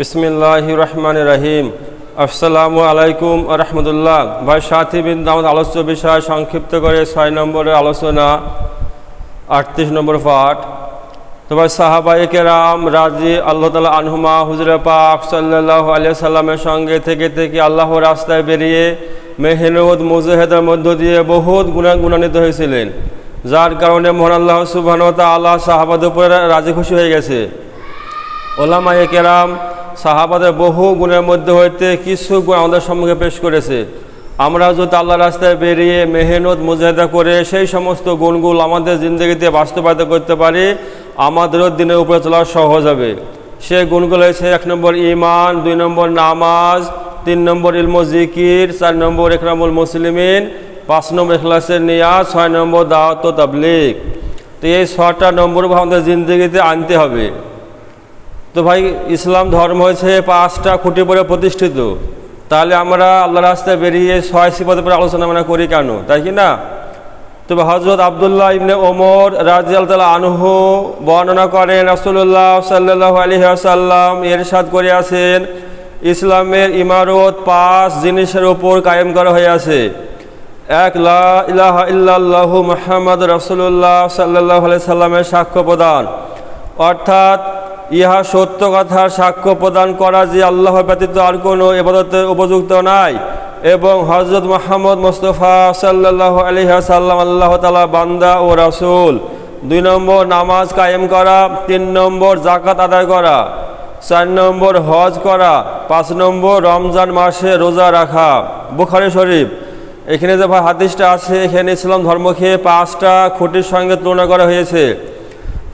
বিসমিল্লাহ রহমান রহিম আসসালামু আলাইকুম রহমতুল্লাহ। ভাই সাথী বৃন্দাবন আলোচ্য বিষয় সংক্ষিপ্ত করে ছয় নম্বরের আলোচনা, আটত্রিশ নম্বর পাঠ। তো ভাই সাহাবাই কেরাম রাজি আল্লাহ তালা আনহুমা হুজরে পাক সাল্লাহ আলিয়া সাল্লামের সঙ্গে থেকে থেকে আল্লাহ রাস্তায় বেরিয়ে মেহনত মুজাহেদের মধ্য দিয়ে বহুত গুণা গুণান্বিত হয়েছিলেন। যার কারণে মহান আল্লাহ সুবাহন আল্লাহ সাহাবাদের উপরে রাজি খুশি হয়ে গেছে। ওলামায়ে কেরাম সাহাবাদের বহু গুণের মধ্যে হইতে কিছু গুণ আমাদের সম্মুখে পেশ করেছে। আমরা যদি আল্লাহ রাস্তায় বেরিয়ে মেহনত, মুজাহিদা করে সেই সমস্ত গুণগুলো আমাদের জিন্দগিতে বাস্তবায়িত করতে পারি আমাদেরও দিনের উপরে চলা সহজ হবে। সেই গুণগুলো হয়েছে এক নম্বর ইমান দুই নম্বর নামাজ, তিন নম্বর ইলম জিকির, চার নম্বর একরামুল মুসলিমিন, পাঁচ নম্বর এখলাসের নিয়াজ, ছয় নম্বর দাওয়াত তাবলিক তো এই ছটা নম্বর আমাদের জিন্দগিতে আনতে হবে। তো ভাই, ইসলাম ধর্ম হয়েছে পাঁচটা খুঁটি পরে প্রতিষ্ঠিত। তাহলে আমরা আল্লাহ রাস্তায় বেরিয়ে ছয় সিপদের পরে আলোচনা মানে করি কেন? তাই কি না? তবে হজরত আবদুল্লাহ ইবনে ওমর রাজি আল্লাহ আনহু বর্ণনা করেন রাসুল্লাহ সাল্লাহ আলী আসাল্লাম এরশাদ করে আছেন, ইসলামের ইমারত পাঁচ জিনিসের ওপর কায়েম করা হয়েছে এক লাহ ইল্লাল্লাহু মুহাম্মদ রাসূলুল্লাহ সাল্লাল্লাহু আলাইহি সাল্লামের সাক্ষ্য প্রদান। অর্থাৎ ইহা সত্য কথার সাক্ষ্য প্রদান করা যে আল্লাহ ব্যতীত আর কোনো এবাদতের উপযুক্ত নাই। এবং হজরত মোহাম্মদ মোস্তফা সাল্লাহ আলহাসাল্লাম আল্লাহ তালা বান্দা ও রাসুল। দুই নম্বর নামাজ কায়েম করা, তিন নম্বর জাকাত আদায় করা, চার নম্বর হজ করা, পাঁচ নম্বর রমজান মাসে রোজা রাখা। বুখারি শরীফ। এখানে যে হাদিসটা আছে, এখানে ইসলাম ধর্মকে পাঁচটা খুঁটির সঙ্গে তুলনা করা হয়েছে।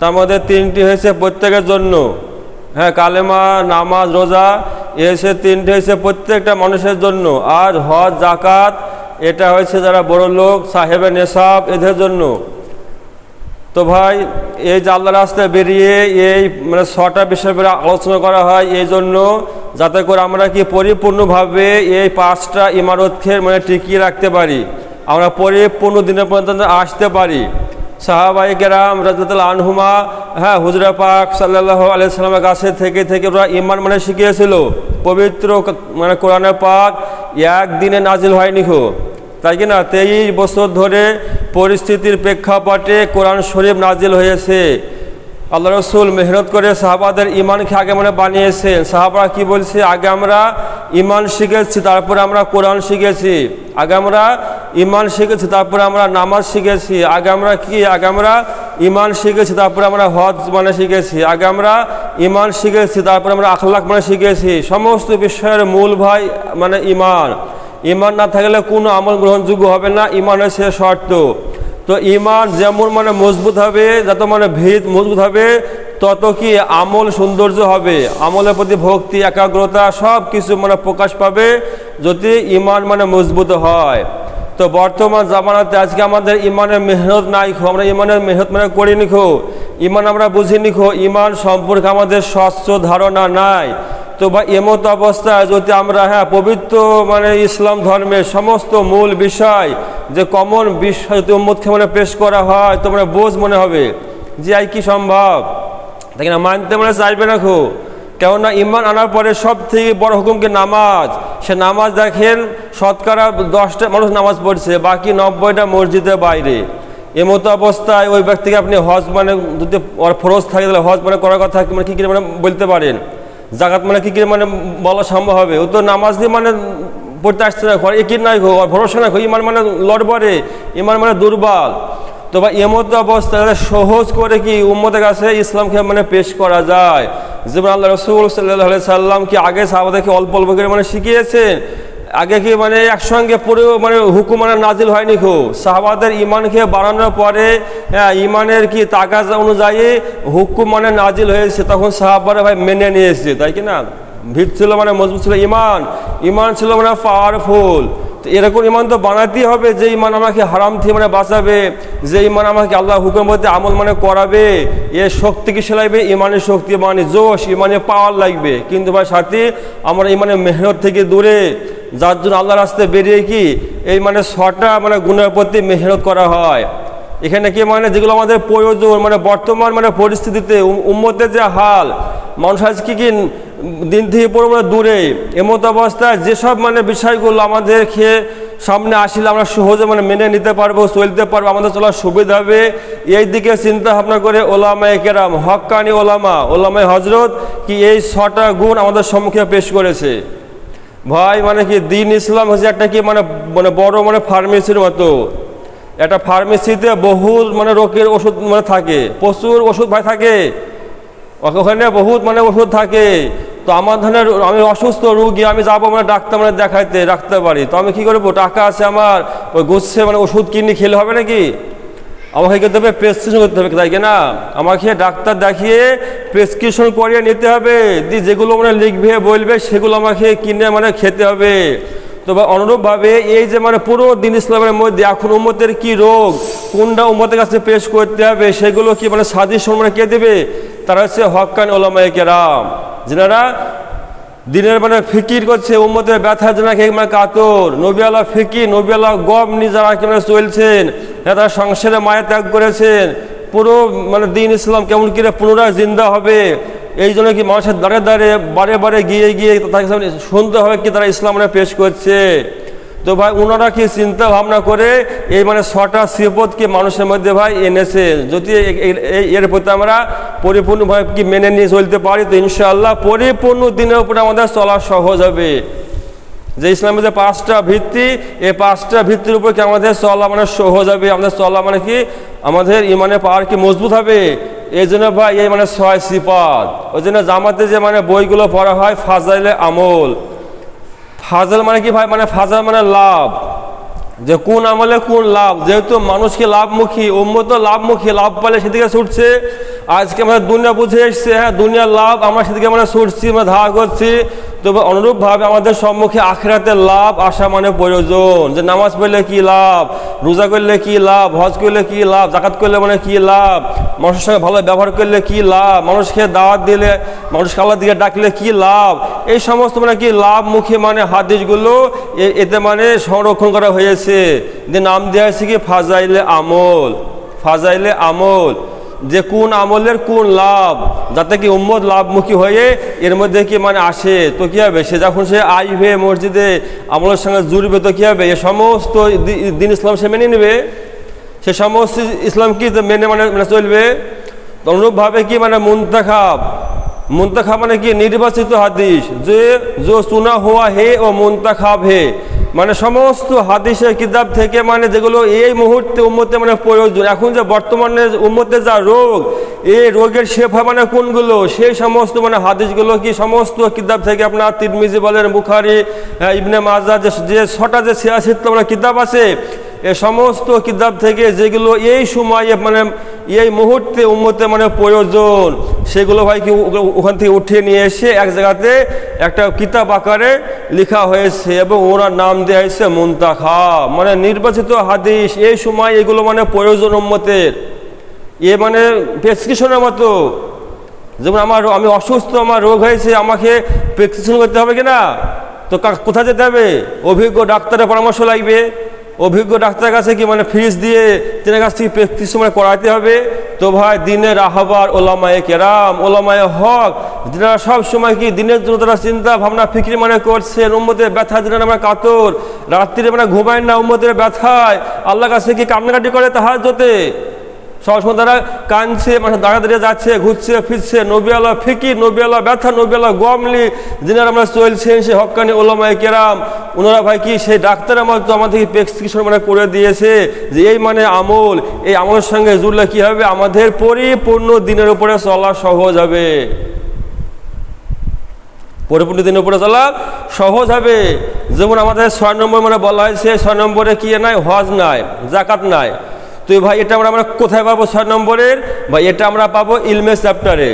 তার মধ্যে তিনটি হয়েছে প্রত্যেকের জন্য। হ্যাঁ কালেমা, নামাজ, রোজা, এসে তিনটি হয়েছে প্রত্যেকটা মানুষের জন্য। আর হজ জাকাত এটা হয়েছে যারা বড় লোক, সাহেবে নেশাব, এদের জন্য। তো ভাই, এই আল্লাহ রাস্তায় বেরিয়ে এই মানে ছটা বিষয় আলোচনা করা হয় এই জন্য, যাতে করে আমরা কি পরিপূর্ণভাবে এই পাঁচটা ইমারতকে মানে টিকিয়ে রাখতে পারি। আমরা পরিপূর্ণ দিনের পর্যন্ত আসতে পারি। সাহাবাই কেরাম রাজাতুল আনহুমা হ্যাঁ হুজরা পাক সাল্লাহ আলাইসাল্লামের কাছে থেকে থেকে ওরা ইমান মানে শিখিয়েছিল। পবিত্র মানে কোরআনের পাক একদিনে নাজিল হয়নি খো তাই কি না? তেইশ বছর ধরে পরিস্থিতির প্রেক্ষাপটে কোরআন শরীফ নাজিল হয়েছে। আল্লাহ রসুল মেহনত করে সাহাবাদের ইমানকে আগে মানে বানিয়েছেন। সাহাবারা কি বলছে? আগে আমরা ইমান শিখেছি, তারপরে আমরা কোরআন শিখেছি। আগে আমরা ইমান শিখেছি, তারপরে আমরা নামাজ শিখেছি। আগে আমরা কি? আগে আমরা ইমান শিখেছি, তারপরে আমরা হজ মানে শিখেছি। আগে আমরা ইমান শিখেছি, তারপরে আমরা আখলাখ মানে শিখেছি। সমস্ত বিষয়ের মূল ভাই মানে ইমান ইমান না থাকলে কোনো আমল গ্রহণযোগ্য হবে না ইমান হচ্ছে শর্ত। তো ইমান যেমন মানে মজবুত হবে, যত মানে ভিত মজবুত হবে, তত কি আমল সৌন্দর্য হবে। আমলের প্রতি ভক্তি, একাগ্রতা সব কিছু মানে প্রকাশ পাবে যদি ইমান মানে মজবুত হয়। তো বর্তমান জামানাতে আজকে আমাদের ইমানের মেহনত নাই খো, আমরা ইমানের মেহনত মানে করি নিখো ইমান আমরা বুঝি নিখো ইমান সম্পর্কে আমাদের স্বচ্ছ ধারণা নাই। তো বা এমত অবস্থায় যদি আমরা হ্যাঁ পবিত্র মানে ইসলাম ধর্মের সমস্ত মূল বিষয় যে কমন বিষয় যদি উম্মতকে মানে পেশ করা হয়, তো মানে বোঝ মনে হবে যে আই কি সম্ভব। তাই না মানতে মানে চাইবে না খো। কেননা ইমান আনার পরে সব থেকে বড় হুকুমকে নামাজ। সে নামাজ দেখেন, শতকরা দশটা মানুষ নামাজ পড়ছে, বাকি নব্বইটা মসজিদের বাইরে। এমতো অবস্থায় ওই ব্যক্তিকে আপনি হজ মানে যদি ফরজ থাকে, তাহলে হজ মানে করার কথা মানে কী কী মানে বলতে পারেন? জাগাত মানে কী কী মানে বলা সম্ভব হবে? ও তো নামাজ দিয়ে মানে পড়তে আসছে না, ঘর একই নাই ঘর ভরসা না ইমান মানে লড়বরে ইমান মানে দুর্বল। তো বা এমত অবস্থায় সহজ করে কি উম্মতের কাছে ইসলামকে মানে পেশ করা যায়? যেমন আল্লাহ রসুল সাল্লাহ সাল্লাম কি আগে সাহাবাদেরকে অল্প অল্প করে মানে শিখিয়েছেন? আগে কি মানে একসঙ্গে পুরো মানে হুকুম মানে নাজিল হয়নি খো সাহাবাদের ইমানকে বাড়ানোর পরে হ্যাঁ ইমানের কি তাকাজ অনুযায়ী হুকুম মানে নাজিল হয়েছে, তখন সাহাবারা ভাই মেনে নিয়েছে, তাই কি না? ভিত ছিল মানে মজবুত ছিল ইমান ইমান ছিল মানে পাওয়ারফুল। তো এরকম ইমান তো বানাতেই হবে, যে ইমান আমাকে হারাম থেকে মানে বাঁচাবে, যে ইমান আমাকে আল্লাহ হুকুম বলতে আমল মানে করাবে, এ শক্তি কি সেলাইবে, ইমানের শক্তি মানে জোশ ইমানে পাওয়ার লাগবে। কিন্তু ভাই সাথী, আমরা ইমানের মেহনত থেকে দূরে, যার জন্য আল্লাহ রাস্তায় বেরিয়ে কি, এই মানে ছটা মানে গুণের প্রতি মেহনত করা হয়। এখানে কি মানে যেগুলো আমাদের প্রয়োজন মানে বর্তমান মানে পরিস্থিতিতে উম্মতের যে হাল, মানুষ আজকে কি দিন থেকে পুরো মানে দূরে, এমত অবস্থায় যেসব মানে বিষয়গুলো আমাদের খেয়ে সামনে আসলে আমরা সহজে মানে মেনে নিতে পারব, চলতে পারব, আমাদের চলার সুবিধা হবে। এই দিকে চিন্তা ভাবনা করে ওলামায় কেরাম হক্কানি ওলামা, ওলামায় হজরত কি এই ছটা গুণ আমাদের সম্মুখে পেশ করেছে। ভাই মানে কি দিন ইসলাম হচ্ছে একটা কি মানে মানে বড় মানে ফার্মেসির মতো। একটা ফার্মেসিতে বহু মানে রোগের ওষুধ মানে থাকে, প্রচুর ওষুধ ভাই থাকে। ওখানে বহুত মানে ওষুধ থাকে। তো আমার ধরনের আমি অসুস্থ রুগী, আমি যাব মানে ডাক্তার মানে দেখাইতে, রাখতে পারি। তো আমি কি করব? টাকা আছে আমার, ওই গুচ্ছে মানে ওষুধ কিনে খেলে হবে নাকি? আমাকে করতে হবে? প্রেসক্রিপশন করতে হবে, তাই না? আমাকে ডাক্তার দেখিয়ে প্রেসক্রিপশন করিয়ে নিতে হবে। দিয়ে যেগুলো মানে লিখবে, বলবে, সেগুলো আমাকে কিনে মানে খেতে হবে। তো অনুরূপভাবে এই যে মানে পুরো দিন ইসলামের মধ্যে এখন উম্মতের কি রোগ, কোনটা উম্মতের কাছে পেশ করতে হবে, সেগুলো কি মানে সাজেশন মানে কে দেবে? তারা হচ্ছে হকান ওলামায় কেরাম। যেনারা দিনের মানে ফিকির করছে, উম্মতের ব্যথা যেনা কে মানে কাতর। নবিয়ালা ফিকির নবিয়ালা গম নিয়ে যারা কেমন চলছেন। তারা সংসারে মায়া ত্যাগ করেছেন। পুরো মানে দিন ইসলাম কেমন করে পুনরায় জিন্দা হবে। এই জন্য কি মানুষের দাঁড়ে দাঁড়ে বারে বারে গিয়ে গিয়ে সামনে শুনতে হবে কি তারা ইসলাম মানে পেশ করছে। তো ভাই ওনারা কি চিন্তা ভাবনা করে এই মানে ছটা সিপদকে মানুষের মধ্যে ভাই এনেছে? যদি এর প্রতি আমরা পরিপূর্ণভাবে কি মেনে নিয়ে চলতে পারি, তো ইনশাআল্লাহ পরিপূর্ণ দিনের উপরে আমাদের চলা সহজ হবে। যে ইসলামের যে পাঁচটা ভিত্তি এই পাঁচটা ভিত্তির উপর কি আমাদের চলা মানে সহজ হবে? আমাদের চলা মানে কি? আমাদের ইমানে পাওয়ার কি মজবুত হবে? এই জন্য ভাই, এই মানে ছয় সিপাত ওই জন্য জামাতে যে মানে বইগুলো পড়া হয়, ফাজাইলে আমল। ফাজাল মানে কি ভাই? মানে ফাজাল মানে লাভ। যে কোন আমলে কোন লাভ। যেহেতু মানুষকে লাভমুখী, উম্মত লাভমুখী, লাভ পালে সেদিকে ছুটছে। আজকে আমরা দুনিয়া বুঝে এসছে হ্যাঁ দুনিয়ার লাভ আমরা সেদিকে আমরা ছুটছি, আমরা ধারা করছি। তবে অনুরূপভাবে আমাদের সম্মুখে আখেরাতে লাভ আসা মানে প্রয়োজন। যে নামাজ পড়লে কি লাভ? রোজা করলে কি লাভ? হজ করলে কি লাভ? জাকাত করলে মানে কি লাভ? মানুষের সঙ্গে ভালো ব্যবহার করলে কি লাভ? মানুষকে দাওয়াত দিলে, মানুষকে আল্লাহ দিকে ডাকলে কি লাভ? এই সমস্ত মানে কি লাভমুখী মানে হাদিসগুলো এতে মানে সংরক্ষণ করা হয়েছে। যে নাম দেওয়া হয়েছে কি? ফাজাইলে আমল। ফাজাইলে আমল। যে কোন আমলের কোন লাভ, যাতে কি উম্মত লাভমুখী হয়ে এর মধ্যে কি মানে আসে, তো কী হবে? সে যখন সে আইবে মসজিদে, আমলের সঙ্গে জুড়বে, তো কী হবে? এ সমস্ত দিন ইসলাম সে মেনে নেবে। সে সমস্ত ইসলাম কি মেনে মানে মানে চলবে? অনুরূপভাবে কি মানে মুন্তাখাব? মুন্তাখাব মানে কি নির্বাচিত হাদিস? যে জো সুনা হুয়া হে ও মুন্তাখাব হে। মানে সমস্ত হাদিসের কিতাব থেকে মানে যেগুলো এই মুহূর্তে উম্মতে মানে প্রয়োজন, এখন যে বর্তমানে উম্মতে যা রোগ, এই রোগের শেফা মানে কোনগুলো? সেই সমস্ত মানে হাদিসগুলো কি সমস্ত কিতাব থেকে আপনার তিরমিজি বলেন, বুখারি ইবনে মাজা যে যে ছটা যে ছিয়াশিত্ব মানে কিতাব আছে এ সমস্ত কিতাব থেকে যেগুলো এই সময়ে মানে এই মুহূর্তে উম্মতে মানে প্রয়োজন, সেগুলো ভাই কি ওখান থেকে উঠিয়ে নিয়ে এসে এক জায়গাতে একটা কিতাব আকারে লেখা হয়েছে এবং ওনার নাম দেওয়া হয়েছে মুন্তাখা। মানে নির্বাচিত হাদিস, এই সময় এগুলো মানে প্রয়োজন উম্মতের। এ মানে প্রেসক্রিপশনের মতো। যেমন আমার আমি অসুস্থ, আমার রোগ হয়েছে, আমাকে প্রেসক্রিপশন করতে হবে কি না তো কোথায় যেতে হবে? অভিজ্ঞ ডাক্তারের পরামর্শ লাগবে। অভিজ্ঞ ডাক্তারের কাছে কি মানে ফিজ দিয়ে তেনার কাছ থেকে প্রেসক্রিপশন মানে করাইতে হবে? তো ভাই, দিনের আহবার ওলামায়ে কেরাম, ওলামায়ে হক যারা সব সময় কি দিনের জন্য তারা চিন্তা ভাবনা, ফিক্রি মানে করছেন উম্মতের ব্যথা দিনের আমরা কাতর, রাত্রিরে মানে ঘুমায় না, উম্মতের ব্যথায় আল্লাহ কাছে কি কান্নাকাটি করে তাহার জোতে সবসময় তারা কানছে মানে দাঁড়া দাঁড়িয়ে যাচ্ছে, ঘুরছে, ফিরছে। নবিয়ালা ফিকির নবিয়ালা ব্যথা নবিয়ালা গমলি যিনারা আমরা চলছেন সে হকানি ওলামায় কেরাম। ওনারা ভাই কি, সেই ডাক্তারের মতো আমাদেরকে প্রেসক্রিপশন মানে করে দিয়েছে যে এই মানে আমল, এই আমলের সঙ্গে জুড়লে কি হবে? আমাদের পরিপূর্ণ দিনের উপরে চলা সহজ হবে। পরিপূর্ণ দিনের উপরে চলা সহজ হবে। যেমন আমাদের ছয় নম্বর মানে বলা হয়েছে, ছয় নম্বরে কি নাই? হজ নাই জাকাত নাই। তো ভাই, এটা আমরা আমরা কোথায় পাবো? ছয় নম্বরের। ভাই, এটা আমরা পাবো ইলমে চ্যাপ্টারে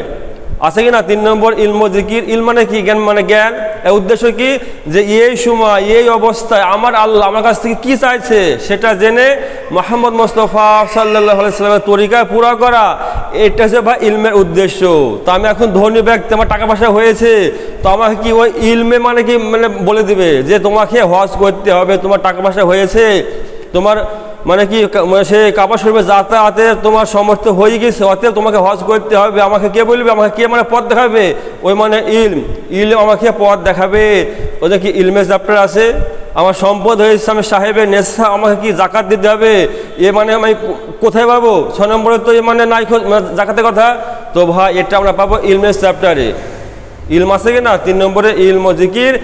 আছে কি না? তিন নম্বর ইলম জিকির। ইল মানে কি? জ্ঞান মানে জ্ঞান। এর উদ্দেশ্য কি? যে এই সময়, এই অবস্থায় আমার আল্লাহ আমার কাছ থেকে কি চাইছে সেটা জেনে মোহাম্মদ মোস্তফা সাল্লামের তরিকায় পুরা করা, এটা হচ্ছে ভাই ইলমের উদ্দেশ্য। তো আমি এখন ধনী ব্যক্তি, আমার টাকা পয়সা হয়েছে, তো আমাকে কি ওই ইলমে মানে কি মানে বলে দিবে যে তোমাকে হজ করতে হবে, তোমার টাকা পয়সা হয়েছে, তোমার মানে কি মানে সে কাবা শরীফে যাতায়াতে তোমার সমর্থ হয়ে গেছে, অতএব তোমাকে হজ করতে হবে। আমাকে কে বলবে? আমাকে কে মানে পথ দেখাবে? ওই মানে ইলম। ইলম আমাকে পথ দেখাবে। ওদের কি ইলমের চ্যাপ্টার আছে? আমার সম্পদ হয়েছে আমি সাহেবের নেশা, আমাকে কি জাকাত দিতে হবে? এ মানে আমি কোথায় পাবো? ছ নম্বরে তো এ মানে নাই মানে জাকাতের কথা। তো ভাই, এটা আমরা পাবো ইলমের চ্যাপ্টারে। ইলম আছে কি না? তিন নম্বরে ইলম জিকির।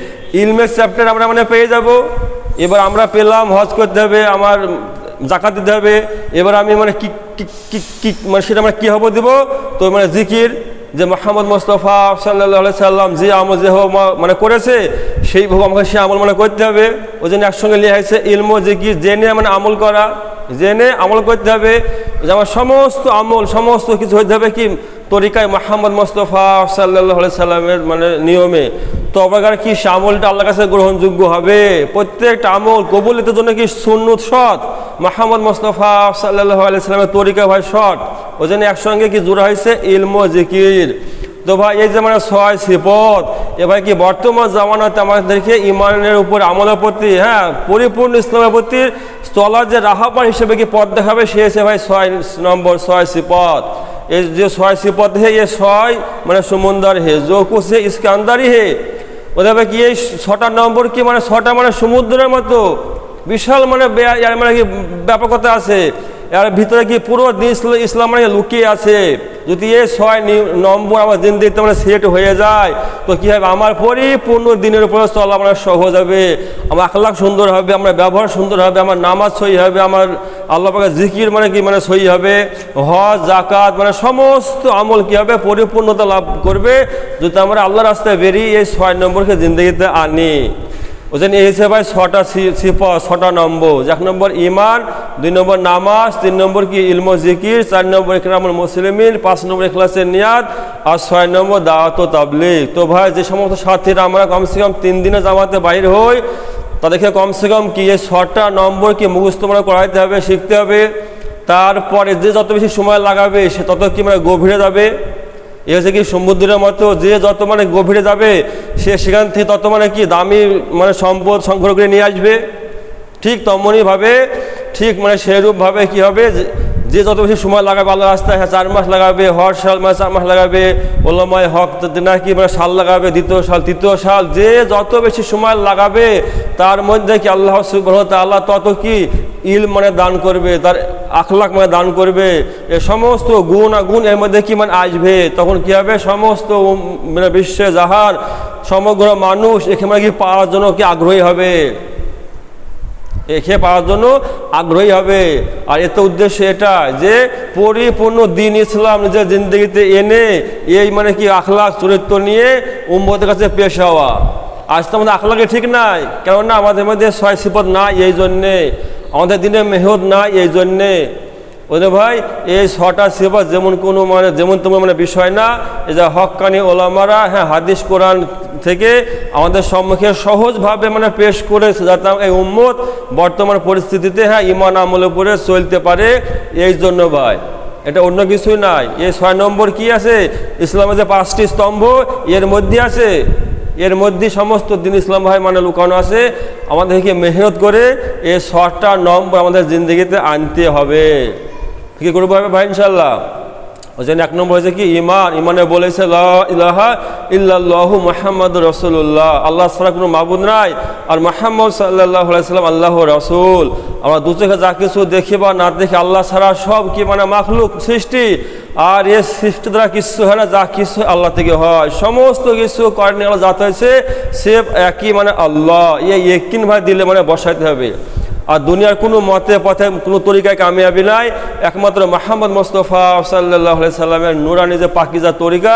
ইলমের চ্যাপ্টার আমরা মানে পেয়ে যাব। এবার আমরা পেলাম, হজ করতে হবে। আমার জাকাত দিতে হবে। এবার আমি মানে কি কি মানে সেটা আমরা কী হব দেবো? তো মানে জিকির যে মোহাম্মদ মোস্তফা সাল্লাহ সাল্লাম যে আমল যে মানে করেছে, সেই আমাকে সে আমল মানে করতে হবে। ওই জন্য একসঙ্গে নিয়ে হয়েছে ইলম জিকির, জেনে মানে আমল করা। জেনে আমল করতে হবে। যে আমার সমস্ত আমল, সমস্ত কিছু হইতে হবে কি? তরিকায় মাহমদ মোস্তফা সাল্লাহ সাল্লামের মানে নিয়মে তো অবাগার কি আমলটা আল্লাহর কাছে গ্রহণযোগ্য হবে? প্রত্যেকটা আমল কবুলিতের জন্য কি সুন্নত সৎ? মাহমদ মোস্তফা সাল্লাহ সাল্লামের তরিকা ভাই সৎ? ওই জন্য একসঙ্গে কি জোড়া হয়েছে? ইলম জিকির। তো ভাই, এই যে মানে ছয় সিপত এ ভাই কি বর্তমান জামানাতে আমাদেরকে ইমানের উপর আমলের প্রতি হ্যাঁ পরিপূর্ণ ইসলামের প্রতি চলার যে রাহাবার হিসেবে কি পথ দেখাবে? সে এসে ভাই ছয় নম্বর, ছয় এই যে ছয় সিপত হে, এ ছয় মানে সমুন্দর হে জো কুছ হে, ইস্কান্দারি হে। ওদের ভাই কি এই ছটা নম্বর কি মানে ছটা মানে সমুদ্রের মতো? বিশাল মানে মানে কি ব্যাপকতা আছে। এর ভিতরে কি পুরো দিন ইসলাম মানে লুকিয়ে আছে। যদি এই ছয় নম্বর আমার জিন্দিতে মানে সেট হয়ে যায়, তো কি হবে? আমার পরিপূর্ণ দিনের উপরে চলা মানে সহজ হবে। আমার আখলাখ সুন্দর হবে, আমার ব্যবহার সুন্দর হবে, আমার নামাজ সই হবে, আমার আল্লাহ পাকের জিকির মানে কি? মানে সই হবে। হজ জাকাত মানে সমস্ত আমল কি হবে? পরিপূর্ণতা লাভ করবে। যদি আমরা আল্লাহ রাস্তায় বেরিয়ে এই ছয় নম্বরকে জিন্দগিতে আনি। ওই জন্য এই হিসেবে ছটা সিপ ছটা নম্বর, এক নম্বর ইমান দুই নম্বর নামাজ, তিন নম্বর কি ইলম জিকির, চার নম্বর ইকরামুল মুসলিমিন, পাঁচ নম্বর ইখলাসের নিয়াদ আর ছয় নম্বর দাওয়াত তাবলিগ। তো ভাই যে সমস্ত সাথীরা আমরা কমসে কম তিন দিনে জামাতে বাইর হই, তাদেরকে কমসে কম কি এই ছটা নম্বর কি মুখস্থ মানে করাইতে হবে, শিখতে হবে। তারপরে যে যত বেশি সময় লাগাবে, সে তত কি মানে গভীরে যাবে। এ হচ্ছে কি সমুদ্রের মতো, যে যত মানে গভীরে যাবে, সে সেখান থেকে তত মানে কি দামি মানে সম্পদ সংগ্রহ করে নিয়ে আসবে। ঠিক তেমনইভাবে ঠিক মানে সেরূপভাবে কি হবে যে- যত বেশি সময় লাগাবে আল্লাহ রাস্তায় হ্যাঁ চার মাস লাগাবে হর সাল মানে চার মাস লাগাবে, ওলামায় হক নাকি মানে সাল লাগাবে, দ্বিতীয় সাল, তৃতীয় সাল, যে যত বেশি সময় লাগাবে, তার মধ্যে কি আল্লাহ আল্লাহ তত কি ইল মানে দান করবে, তার আখলাক মানে দান করবে, এ সমস্ত গুণ গুণ এর মধ্যে কি মানে আসবে, তখন কি হবে? সমস্ত মানে বিশ্বে যাহার সমগ্র মানুষ এখানে কি পাওয়ার জন্য কি আগ্রহী হবে। এখে পাওয়ার জন্য আগ্রহী হবে। আর এত উদ্দেশ্য এটা যে পরিপূর্ণ দিন ইসলাম নিজের জিন্দগিতে এনে এই মানে কি আখলাখ, চরিত্র নিয়ে উম্মতের কাছে পেশ হওয়া। আজ তো আমাদের আখলাকে ঠিক নাই, কেননা আমাদের মধ্যে ছয় সিপদ নাই এই জন্যে। আমাদের দিনে মেহদ নাই এই জন্যে। ওদের ভাই, এই ছটা সেবা যেমন কোনো মানে যেমন তোমার মানে বিষয় না, এই যে হকানি ওলামারা হ্যাঁ হাদিস কোরআন থেকে আমাদের সম্মুখে সহজভাবে মানে পেশ করে যাতে এই উম্মত বর্তমান পরিস্থিতিতে হ্যাঁ ইমান আমলের উপরে চলতে পারে। এই জন্য ভাই, এটা অন্য কিছুই নাই। এই ছয় নম্বর কি আছে? ইসলামের যে পাঁচটি স্তম্ভ, এর মধ্যে আছে, এর মধ্যে সমস্ত দিন ইসলাম ভাই মানে লুকানো আছে। আমাদেরকে মেহনত করে এই ছটা নম্বর আমাদের জিন্দগিতে আনতে হবে। কী করব ভাই ইনশাল্লাহ ওই জন্য এক নম্বর হয়েছে কি? ইমান ইমানে বলেছে ইলাহা ইল্লাল্লাহু মোহাম্মদ রসুল্লাহ আল্লাহ ছাড়া কোনো মাবুদ নাই। আর মোহাম্মদ সাল্লাহ সাল্লাম আল্লাহ রসুল। আমরা দু চোখে যা কিছু দেখি বা না দেখি, আল্লাহ ছাড়া সব কি মানে মাখলুক সৃষ্টি? আর এ সৃষ্টি দ্বারা কিছু হয় না, যা কিছু আল্লাহ থেকে হয়। সমস্ত কিছু করেন আল্লাহ যাতে হয়েছে, সে একই মানে আল্লাহ। এই একিন ভাই দিলে মানে বসাইতে হবে। আর দুনিয়ার কোনো মতে পথে কোনো তরিকায় কামিয়াবি নাই। একমাত্র মাহমদ মোস্তফা সাল্লাহ সাল্লামের নুরানি যে পাকিজা তরিকা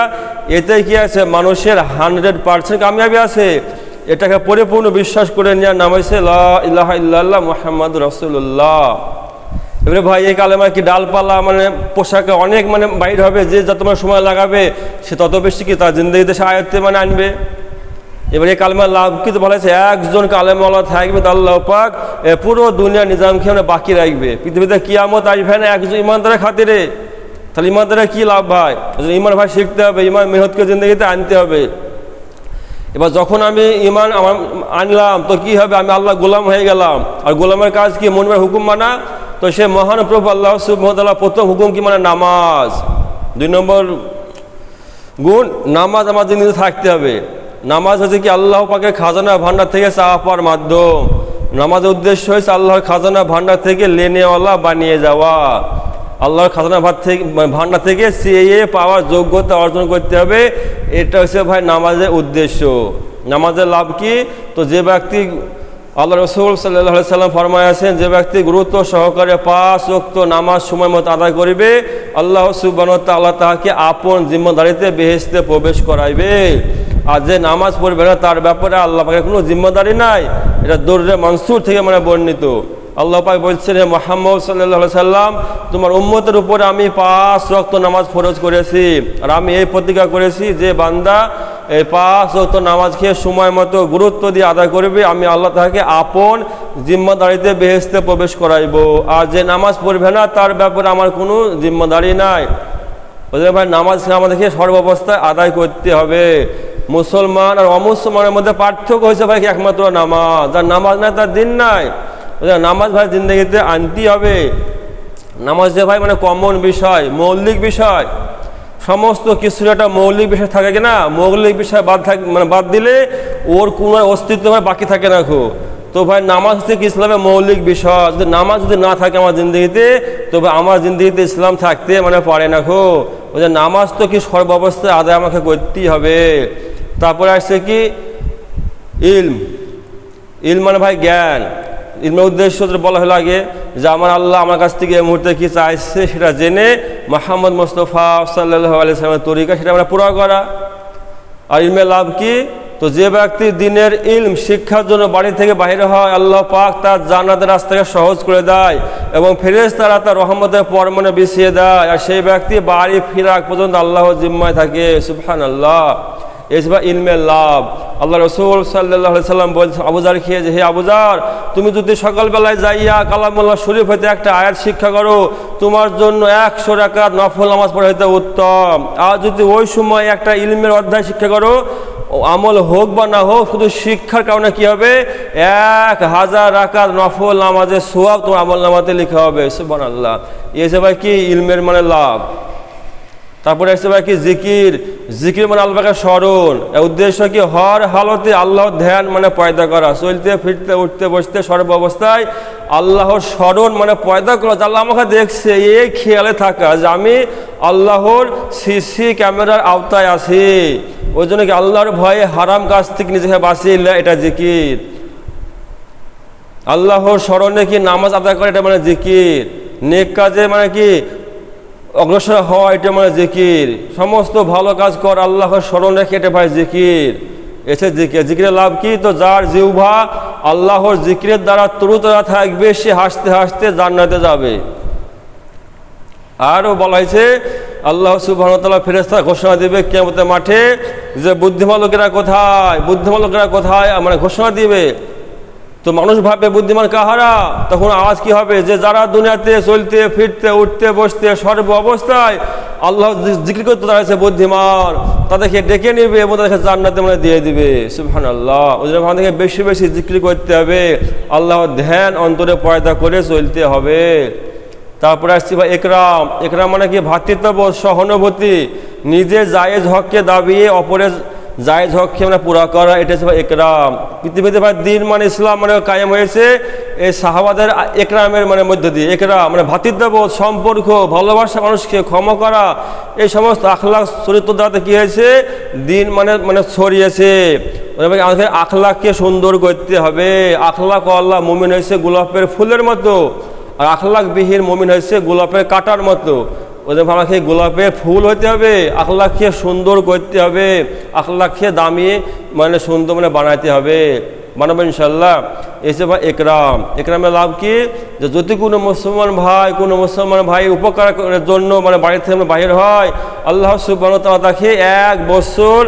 এতে কি আছে? মানুষের হান্ড্রেড পার্সেন্ট কামিয়াবি আছে। এটাকে পরিপূর্ণ বিশ্বাস করে নেওয়ার নাম হয়েছে ইল্লাল্লাহ মোহাম্মদ রসুল্লাহ এবারে ভাই, এই কালেমা কি ডালপালা? মানে পোশাকে অনেক মানে বাইর হবে, যে যত মানে সময় লাগাবে, সে তত বেশি কি তার জিন্দগিতে সে আয়ত্তে মানে আনবে? এবারে কালেমার লাভ কিন্তু বলা হয়েছে একজন কালেমাওয়ালা থাকবে তো আল্লাহ পাক পুরো দুনিয়ার নিজামকে মানে বাকি রাখবে। পৃথিবীতে কিয়ামত আসবে না, একজন ইমানদারের খাতিরে। তাহলে ইমানদারের কী লাভ ভাই? ইমান ভাই শিখতে হবে, ইমান মেহতকে জিন্দগিতে আনতে হবে। এবার যখন আমি ইমান আনলাম, তো কি হবে? আমি আল্লাহ গোলাম হয়ে গেলাম। আর গোলামের কাজ কি? মনবের হুকুম মানা? তো সে মহান প্রভু আল্লাহ সুবহতাল্লাহ প্রথম হুকুম কি? মানে নামাজ। দুই নম্বর গুণ, নামাজ আমার নিজে থাকতে হবে। নামাজ হচ্ছে কি আল্লাহ পাকে খাজানা ভান্ডার থেকে চাওয়া পাওয়ার মাধ্যম। নামাজের উদ্দেশ্য হয়েছে আল্লাহর খাজানা ভান্ডার থেকে লেনেওয়ালা বানিয়ে যাওয়া। আল্লাহর খাজানা ভাত থেকে ভান্ডার থেকে সিএ পাওয়ার যোগ্যতা অর্জন করতে হবে। এটা হচ্ছে ভাই নামাজের উদ্দেশ্য। নামাজের লাভ কি? তো যে ব্যক্তি আল্লাহ রসুল সাল্লাহ সাল্লাম ফরমায় আছেন যে ব্যক্তি গুরুত্ব সহকারে পাঁচ ওক্ত নামাজ সময় মতো আদায় করিবে, আল্লাহ সুবান আল্লাহ তাহাকে আপন জিম্মদারিতে বেহেস্তে প্রবেশ করাইবে। আর যে নামাজ পড়বে না তার ব্যাপারে আল্লাহ পাকে কোনো জিম্মদারি নাই। এটা দৌড়ে মনসুর থেকে মানে বর্ণিত। আল্লাহ পাক বলছেন, হে মোহাম্মদ সাল্লাহ সাল্লাম তোমার উম্মতের উপরে আমি পাঁচ রক্ত নামাজ ফরজ করেছি। আর আমি এই প্রতিজ্ঞা করেছি যে বান্দা এই পাঁচ রক্ত নামাজ খেয়ে সময় মতো গুরুত্ব দিয়ে আদায় করবে। আমি আল্লাহ তাহাকে আপন জিম্মাদারিতে বেহেস্তে প্রবেশ করাইব। আর যে নামাজ পড়বে না, তার ব্যাপারে আমার কোনো জিম্মাদারি নাই। ওদের ভাই, নামাজ আমাদেরকে সর্বাবস্থায় আদায় করতে হবে। মুসলমান আর অমুসলমানের মধ্যে পার্থক্য হয়েছে ভাই কি একমাত্র নামাজ। যার নামাজ নাই তার দিন নাই। নামাজ ভাই জিন্দগিতে আনতেই হবে। নামাজ যে ভাই মানে কমন বিষয়, মৌলিক বিষয়। সমস্ত কিছুর একটা মৌলিক বিষয় থাকে কিনা মৌলিক বিষয় বাদ থাক মানে বাদ দিলে ওর কোনো অস্তিত্ব ভাই বাকি থাকে না খুব। তো ভাই নামাজ থেকে ইসলামের মৌলিক বিষয়। যদি নামাজ যদি না থাকে আমার জিন্দগিতে তবে আমার জিন্দগিতে ইসলাম থাকতে মানে পারে না খো ওই যে নামাজ তো কি সর্বাবস্থায় আদায় আমাকে করতেই হবে। তারপরে আসছে কি? ইলম। ইল মানে ভাই জ্ঞান। ইলমের উদ্দেশ্য বলা হলো আগে যে আমার আল্লাহ আমার কাছ থেকে এই মুহূর্তে কি চাইছে সেটা জেনে মাহমদ মোস্তফা সাল্লাহ আলিয়াল্লামের তরিকা সেটা আমরা পুরা করা। আর ইলমের লাভ কি? তো যে ব্যক্তি দিনের ইলম, শিক্ষার জন্য বাড়ি থেকে বাইরে হয়, আল্লাহ পাক তার জান্নাতের রাস্তাকে সহজ করে দেয় এবং ফেরেজ তারা তার রহমতের পরমনে বিছিয়ে দেয়। আর সেই ব্যক্তি বাড়ি ফিরাক পর্যন্ত আল্লাহ জিম্মায় থাকে। সুবহান আল্লাহ এসবা ইলমের লাভ। আল্লাহ রসুল সাল্লাহ সাল্লাম বলছে আবুজার খেয়ে যে, হে আবুজার তুমি যদি সকালবেলায় যাইয়া কালামুল্লাহ শরীফ হইতে একটা আয়াত শিক্ষা করো, তোমার জন্য একশো রাকাত নফল নামাজ পড়ে হইতে উত্তম। আর যদি ওই সময় একটা ইলমের অধ্যায় শিক্ষা করো আমল হোক বা না হোক, শুধু শিক্ষার কারণে কি হবে? এক হাজার রাকাত নফল নামাজের সোয়াব তোমার আমল নামাতে লিখা হবে। সুবান আল্লাহ এসে ভাই কি? ইলমের মানে লাভ। তারপরে আসছে ভাই কি জিকির? জিকির মানে আল্লাহকে স্মরণ। উদ্দেশ্য কি? হর হালতে আল্লাহর ধ্যান মানে পয়দা করা। চলতে, ফিরতে, উঠতে, বসতে, সর্ব অবস্থায় আল্লাহর স্মরণ মানে পয়দা করা। আল্লাহ আমাকে দেখছে এই খেয়ালে থাকা যে আমি আল্লাহর সিসি ক্যামেরার আওতায় আছি। ওই জন্য কি আল্লাহর ভয়ে হারাম কাজ থেকে নিজেকে বাঁচিয়ে এটা জিকির? আল্লাহর স্মরণে কি নামাজ আদায় করে এটা মানে জিকির? নেক কাজে মানে কি অগ্রসর হওয়া এটা মানে জিকির। সমস্ত ভালো কাজ কর, আল্লাহর স্মরণ রেখে এটা ভাই জিকির। এসে জিকির জিকিরের লাভ কি? তো যার জিউভা আল্লাহর জিকিরের দ্বারা তরুতরা থাকবে, সে হাসতে হাসতে জান্নাতে যাবে। আরও বলা হয়েছে, আল্লাহ সুবাহতাল্লাহ ফেরেস্তা ঘোষণা দিবে কেমতের মাঠে যে বুদ্ধিমান লোকেরা কোথায়, বুদ্ধিমান লোকেরা কোথায় মানে ঘোষণা দিবে। তো মানুষ ভাববে বুদ্ধিমান কাহারা? তখন আওয়াজ কি হবে? যে যারা দুনিয়াতে চলতে, ফিরতে, উঠতে, বসতে, সর্ব অবস্থায় আল্লাহ জিক্রি করতে দাঁড়াচ্ছে বুদ্ধিমান। তাদেরকে ডেকে নেবে এবং তাদেরকে জান্নাতে মানে দিয়ে দিবে। সুবহান আল্লাহ ওই জন্য আমাদেরকে বেশি বেশি জিক্রি করতে হবে। আল্লাহর ধ্যান অন্তরে পয়দা করে চলতে হবে। তারপরে আসছি ভাই একরাম। একরাম মানে কি ভাতৃত্ববোধ, সহানুভূতি। নিজে জায়েজ হককে দাবিয়ে অপরের জায়েজ হককে মানে পুরা করা, এটা হচ্ছে একরাম। পৃথিবীতে ভাই দিন মানে ইসলাম মানে কায়েম হয়েছে, এই সাহাবাদের একরামের মানে মধ্য দিয়ে, একরাম। মানে ভাতৃত্ববোধ, সম্পর্ক, ভালোবাসা মানুষকে ক্ষমা করা, এই সমস্ত আখলাখ চরিত্র দ্বারাতে কী হয়েছে? দিন মানে মানে ছড়িয়েছে। আমাদের আখলাখকে সুন্দর করতে হবে। আখলাখ আল্লাহ মুমিন হয়েছে গোলাপের ফুলের মতো, আর আখলাখ বিহীন মমিন হয়েছে গোলাপের কাটার মতো। ওদের আমাকে গোলাপের ফুল হতে হবে, আখলাখ খেয়ে সুন্দর করতে হবে, আখলাখ খেয়ে দামি মানে সুন্দর মানে বানাইতে হবে। বানাবো ইনশাল্লাহ এসে ভাই একরাম, একরামের লাভ কি? যে যদি কোনো মুসলমান ভাই, কোনো মুসলমান ভাই উপকার করার জন্য মানে বাড়ি থেকে বাহির হয়, আল্লাহ সুবান তাকে এক বছর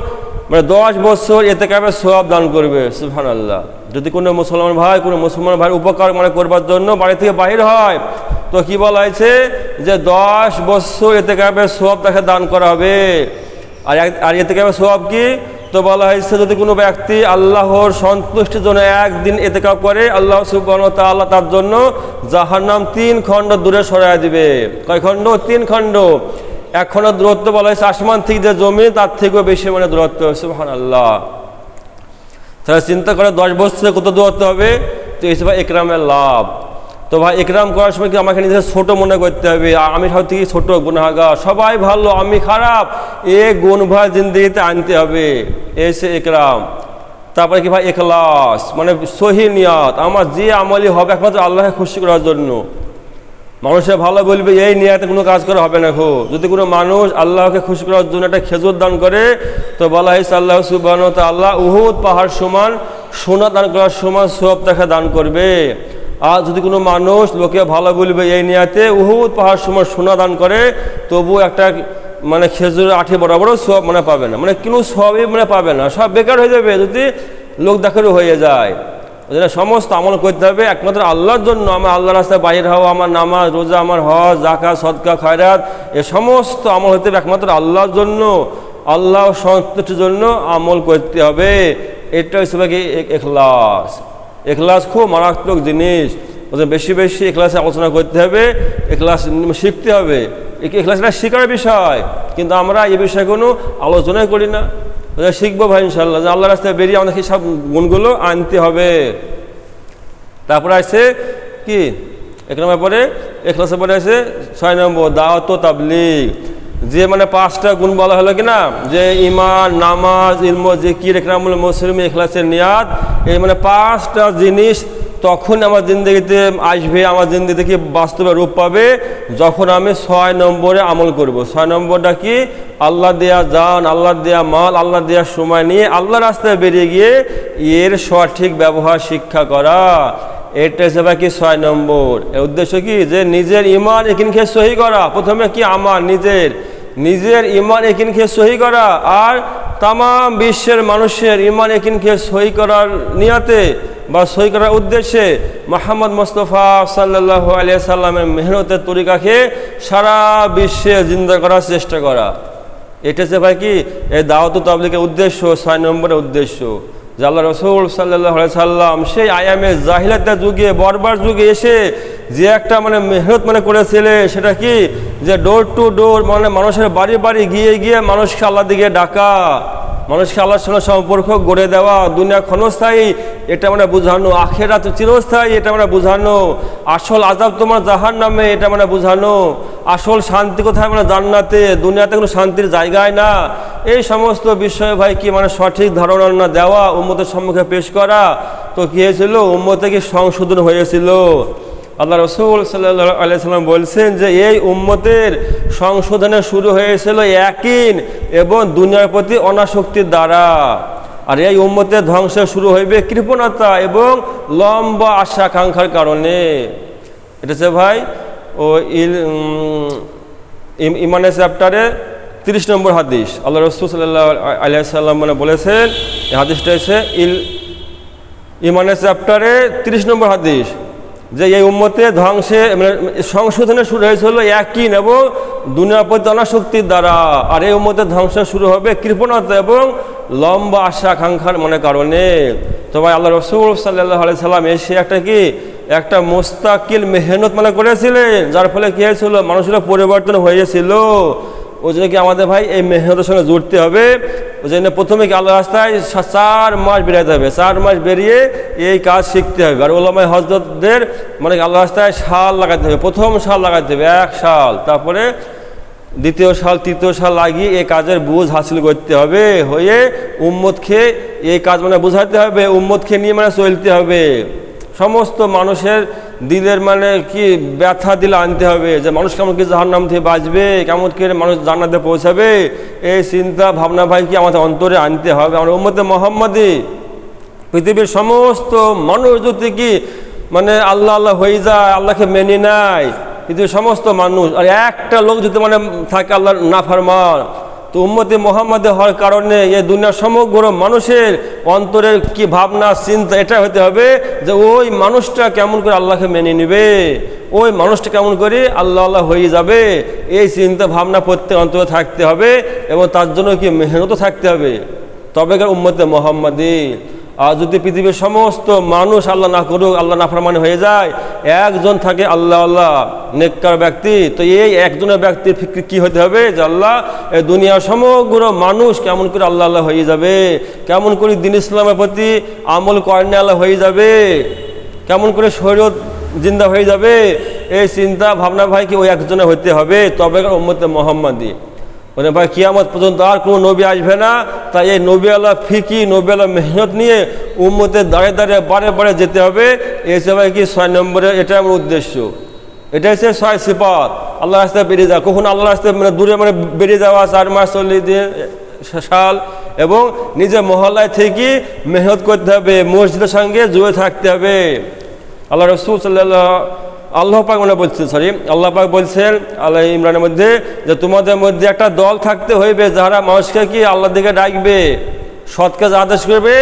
মানে দশ বছর এতে কাপে সব দান করবে সুফান আল্লাহ যদি কোনো মুসলমান ভাই, কোনো মুসলমান ভাই উপকার মানে করবার জন্য বাড়ি থেকে বাহির হয় তো কি বলা হয়েছে? যে দশ বছর এতে কাপে সব তাকে দান করা হবে। আর আর এতে কাপে সব কি? তো বলা হয়েছে যদি কোনো ব্যক্তি আল্লাহর সন্তুষ্টির জন্য একদিন এতেকাপ করে, আল্লাহ সুবহান তাআলা তার জন্য যাহার নাম তিন খণ্ড দূরে সরাই দিবে। কয় খণ্ড? তিন খণ্ড। এক খণ্ড দূরত্ব বলা হয়েছে, আসমান থেকে যে জমি, তার থেকেও বেশি মানে দূরত্ব। সুবহান আল্লাহ তাহলে চিন্তা করে দশ বছরে কত দূরত্ব হবে? তো এই একরামের লাভ। তো ভাই একরাম করার সময় কি আমাকে নিজের ছোট মনে করতে হবে? আমি সব থেকে ছোট গুণাগার। সবাই ভালো, আমি খারাপ। এ গুণ ভাই জিন্দগিতে আনতে হবে। এসে একরাম। তারপরে কি ভাই? এখলাস। মানে সহি নিয়াত। আমার যে আমলি হবে একমাত্র আল্লাহকে খুশি করার জন্য। মানুষের ভালো বলবে, এই নিয়াতে কোনো কাজ করা হবে না খো। যদি কোনো মানুষ আল্লাহকে খুশি করার জন্য একটা খেজুর দান করে, তো বলা হয়েছে আল্লাহ সুবাহ আল্লাহ উহুদ পাহাড় সমান, সোনা দান করার সমান সব দেখা দান করবে। আর যদি কোনো মানুষ লোকে ভালো বলবে এই নিয়াতে উহুদ পাহাড় সময় সোনা দান করে তবু একটা মানে খেজুরের আঠি বরাবরও সব মানে পাবে না। মানে কোনো সবই মানে পাবে না। সব বেকার হয়ে যাবে যদি লোক দেখারও হয়ে যায়। জন্য সমস্ত আমল করতে হবে একমাত্র আল্লাহর জন্য। আমার আল্লাহ রাস্তায় বাইর হওয়া, আমার নামাজ, রোজা, আমার হজ জাকা সদকা, খয়রাত, এ সমস্ত আমল হতে হবে একমাত্র আল্লাহর জন্য। আল্লাহ সন্তুষ্টির জন্য আমল করতে হবে। এটা হচ্ছে কি এ- এখলাস। এখলাস খুব মারাত্মক জিনিস। বেশি বেশি এখলাসে আলোচনা করতে হবে, এখলাস শিখতে হবে। এ- এখলাসটা শেখার বিষয়, কিন্তু আমরা এই বিষয়ে কোনো আলোচনাই করি না। শিখব ভাই ইনশাল্লাহ, যে আল্লাহ রাস্তায় বেরিয়ে আমাদের সব গুণগুলো আনতে হবে। তারপরে আছে কি? এক নম্বর পরে, এখলাসের পরে আছে ছয় নম্বর, দাওয়াত তাবলিগ। যে মানে পাঁচটা গুণ বলা হলো কি না যে ইমান নামাজ, ইলম, জিকির একরামুল মুসলিম এখলাসের নিয়াদ, এই মানে পাঁচটা জিনিস তখন আমার জিন্দগিতে আসবে, আমার জিন্দগিতে কি বাস্তবে রূপ পাবে? যখন আমি ছয় নম্বরে আমল করব। ছয় নম্বরটা কি? আল্লাহ দেয়া জান, আল্লাহ দেয়া মাল, আল্লাহ দেয়া সময় নিয়ে আল্লাহ রাস্তায় বেরিয়ে গিয়ে এর সঠিক ব্যবহার শিক্ষা করা। এটা হিসেবে কি ছয় নম্বর। এর উদ্দেশ্য কি? যে নিজের ইমান একিনকে সহি করা। প্রথমে কি আমার? নিজের। নিজের ইমান একিনকে সহি করা। আর তাম বিশ্বের মানুষের ইমান একিনকে সহি করার নিয়াতে বা সহি করার উদ্দেশ্যে মোহাম্মদ মোস্তফা সাল্লাহ আলিয়া সাল্লামের মেহনতের তরিকাকে সারা বিশ্বে জিন্দা করার চেষ্টা করা। এটা হচ্ছে ভাই কি এই দাওয়াত তাবলিকের উদ্দেশ্য, ছয় নম্বরের উদ্দেশ্য। যে আল্লাহ রসুল সাল্লাহ সাল্লাম সেই আয়ামে জাহিলাতের যুগে, বরবার যুগে এসে যে একটা মানে মেহনত মানে করেছিলে, সেটা কি? যে ডোর টু ডোর মানে মানুষের বাড়ি বাড়ি গিয়ে গিয়ে মানুষকে আল্লাহ দিকে ডাকা। মানুষকে আল্লাহর সঙ্গে সম্পর্ক গড়ে দেওয়া, দুনিয়া ক্ষণস্থায়ী, এটা মানে বোঝানো আখেরা তো চিরস্থায়ী, এটা মানে বোঝানো, আসল আজাব তোমার জাহার নামে এটা মানে বোঝানো, আসল শান্তি কোথায় মানে জান্নাতে, দুনিয়াতে কোনো শান্তির জায়গায় না। এই সমস্ত বিষয়ে ভাই কি মানে সঠিক ধারণা না দেওয়া, উম্মতের সম্মুখে পেশ করা? তো কী হয়েছিল? উম্মতে কি সংশোধন হয়েছিল? আল্লাহ রসুল সাল্লাহ আলাইসাল্লাম বলছেন যে এই উম্মতের সংশোধনে শুরু হয়েছিল একিন এবং দুনিয়ার প্রতি অনাসক্তির দ্বারা। আর এই উম্মতের ধ্বংস শুরু হইবে কৃপণতা এবং লম্বা আশা আকাঙ্ক্ষার কারণে। এটা হচ্ছে ভাই, ও ইমানের চ্যাপ্টারে তিরিশ নম্বর হাদিস। আল্লাহ রসুল সাল্লাহ আলিয়া মানে বলেছেন, এই হাদিসটা হচ্ছে ইল ইমানের চ্যাপ্টারে তিরিশ নম্বর হাদিস। যে এই উম্মতে ধ্বংসে মানে সংশোধনের শুরু হয়েছিল একই নেব দুনিয়ার প্রতি অনাশক্তির দ্বারা। আর এই উম্মতের ধ্বংস শুরু হবে কৃপণতা এবং লম্বা আশা আকাঙ্ক্ষার মনে কারণে। তো ভাই, আল্লাহ রসুল সাল্লাহ সাল্লাম এসে একটা কি, একটা মোস্তাকিল মেহনত মানে করেছিলেন, যার ফলে কী হয়েছিল, মানুষের পরিবর্তন হয়েছিল। ওই জন্য কি আমাদের ভাই এই মেহনতের সঙ্গে জুড়তে হবে? ওই জন্য প্রথমে কি আল্লাহ রাস্তায় চার মাস বেরোতে হবে। চার মাস বেরিয়ে এই কাজ শিখতে হবে। আর ওলামাই হজরতদের মানে আল্লাহ রাস্তায় শাল লাগাতে হবে। প্রথম শাল লাগাতে হবে, এক শাল। তারপরে দ্বিতীয় সাল তৃতীয় সাল লাগিয়ে এই কাজের বুঝ হাসিল করতে হবে। হয়ে উম্মতকে এই কাজ মানে বোঝাতে হবে উম্মতকে নিয়ে মানে চলতে হবে। সমস্ত মানুষের দিলের মানে কি ব্যথা দিলে আনতে হবে, যে মানুষ কেমন কি জাহার নাম থেকে বাঁচবে, কেমন করে মানুষ জান্নাতে পৌঁছাবে, এই চিন্তা, ভাবনা ভাই কি আমাদের অন্তরে আনতে হবে? আমার উম্মতে মোহাম্মদী, পৃথিবীর সমস্ত মানুষ যদি কি মানে আল্লাহ আল্লাহ হয়ে যায়, আল্লাহকে মেনে নেয়, পৃথিবীর সমস্ত মানুষ, আর একটা লোক যদি মানে থাকে আল্লাহর না ফরমান তো উম্মতে মোহাম্মদে হওয়ার কারণে এ দুনিয়ার সমগ্র মানুষের অন্তরের কি ভাবনা, চিন্তা, এটা হতে হবে যে ওই মানুষটা কেমন করে আল্লাহকে মেনে নেবে, ওই মানুষটা কেমন করে আল্লাহ আল্লাহ হয়ে যাবে, এই চিন্তা ভাবনা প্রত্যেক অন্তরে থাকতে হবে এবং তার জন্য কি মেহনতও থাকতে হবে। তবেকার উম্মতে মোহাম্মদী আর যদি পৃথিবীর সমস্ত মানুষ আল্লাহ না করুক, আল্লাহ নাফরমানি হয়ে যায়, একজন থাকে আল্লাহ আল্লাহ, নেককার ব্যক্তি। তো এই একজনের ব্যক্তির ফিক্রি কি হতে হবে? যে আল্লাহ, এই দুনিয়ার সমগ্র মানুষ কেমন করে আল্লাহ আল্লাহ হয়ে যাবে? কেমন করে দিন ইসলামের প্রতি আমল করেন আল্লাহ হয়ে যাবে? কেমন করে শরীর জিন্দা হয়ে যাবে? এই চিন্তা, ভাবনা ভাই কি ওই একজনে হইতে হবে? তবে উম্মতে মোহাম্মদী। মানে ভাই, কিয়ামত পর্যন্ত আর কোনো নবী আসবে না। তাই এই নবী আল্লাহ ফিকি নবী আল্লাহ মেহনত নিয়ে উম্মতে দাঁড়িয়ে দাঁড়িয়ে বারে বারে যেতে হবে। এই সবাই কি ছয় নম্বরে? এটা আমার উদ্দেশ্য। এটা হচ্ছে ছয় সিপাত আল্লাহ রাস্তায় বেরিয়ে যাওয়া। কখন আল্লাহ রাস্তায় মানে দূরে মানে বেরিয়ে যাওয়া, চার মাস চল্লিশ দিন, সাল এবং নিজের মহল্লায় থেকে মেহনত করতে হবে, মসজিদের সঙ্গে জুড়ে থাকতে হবে। আল্লাহ রসুল সাল্লাহ আল্লাহ পাক মানে বলছেন সরি আল্লাহ পাক বলছেন আল্লাহ ইমরানের মধ্যে যে তোমাদের মধ্যে একটা দল থাকতে হইবে যারা মানুষকে কি আল্লাহ দিকে ডাকবে, সৎ কাজ আদেশ করবে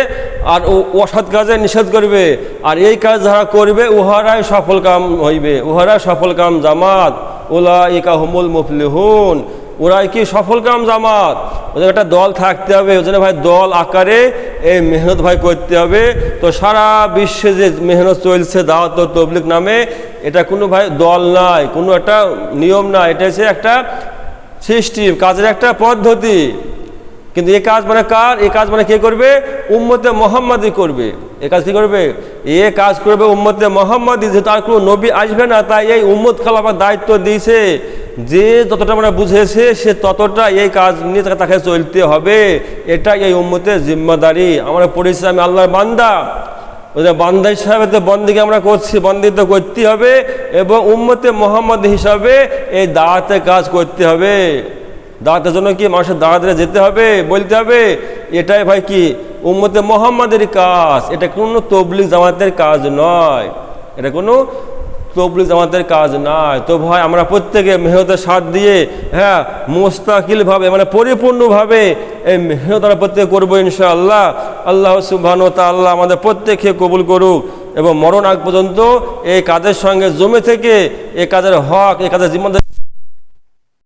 আর অসৎ কাজে নিষেধ করবে। আর এই কাজ যারা করবে, উহারাই সফল কাম হইবে, উহারাই সফল কাম জামাত। ওলা ইকা হুমুল মুফলিহুন। ওরাই কি সফল কাম জামাত? ওদের একটা দল থাকতে হবে, ওই জন্য ভাই দল আকারে এই মেহনত ভাই করতে হবে। তো সারা বিশ্বে যে মেহনত চলছে দাওয়াত তবলিক নামে, এটা কোনো ভাই দল নাই, কোনো একটা নিয়ম না এটা হচ্ছে একটা সিস্টেম কাজের একটা পদ্ধতি। কিন্তু এ কাজ মানে কার? এ কাজ মানে কে করবে? উম্মতে মোহাম্মদই করবে। এ কাজ কি করবে? এ কাজ করবে উম্মতে মোহাম্মদই। যে তার কোনো নবী আসবে না, তাই এই উম্মত খালাফার দায়িত্ব দিয়েছে। যে যতটা মানে বুঝেছে, সে ততটা এই কাজ নিয়ে তাকে চলতে হবে। এটা এই উম্মতের জিম্মাদারি। আমরা পড়েছি, আমি আল্লাহর বান্দা। বান্দা হিসাবে তো বন্দিকে আমরা করছি বন্দি তো করতে হবে এবং উম্মতে মোহাম্মদ হিসাবে এই দাওয়াতে কাজ করতে হবে। দাওয়াতের জন্য কি মানুষের দাওয়াতে যেতে হবে, বলতে হবে? এটাই ভাই কি? উম্মতে মোহাম্মদের কাজ। এটা কোনো তবলিক জামাতের কাজ নয়। এটা কোনো তবলিক আমাদের কাজ নয় তো ভাই, আমরা প্রত্যেকে মেহনতের সাথ দিয়ে হ্যাঁ মোস্তাকিলভাবে মানে পরিপূর্ণভাবে এই মেহনত আমরা প্রত্যেকে করব ইনশাআল্লাহ। আল্লাহ সুবহান ও আল্লাহ আমাদের প্রত্যেককে কবুল করুক এবং মরণ আগ পর্যন্ত এই কাজের সঙ্গে জমে থেকে এ কাজের হক, এই কাজের জিম্মাদারি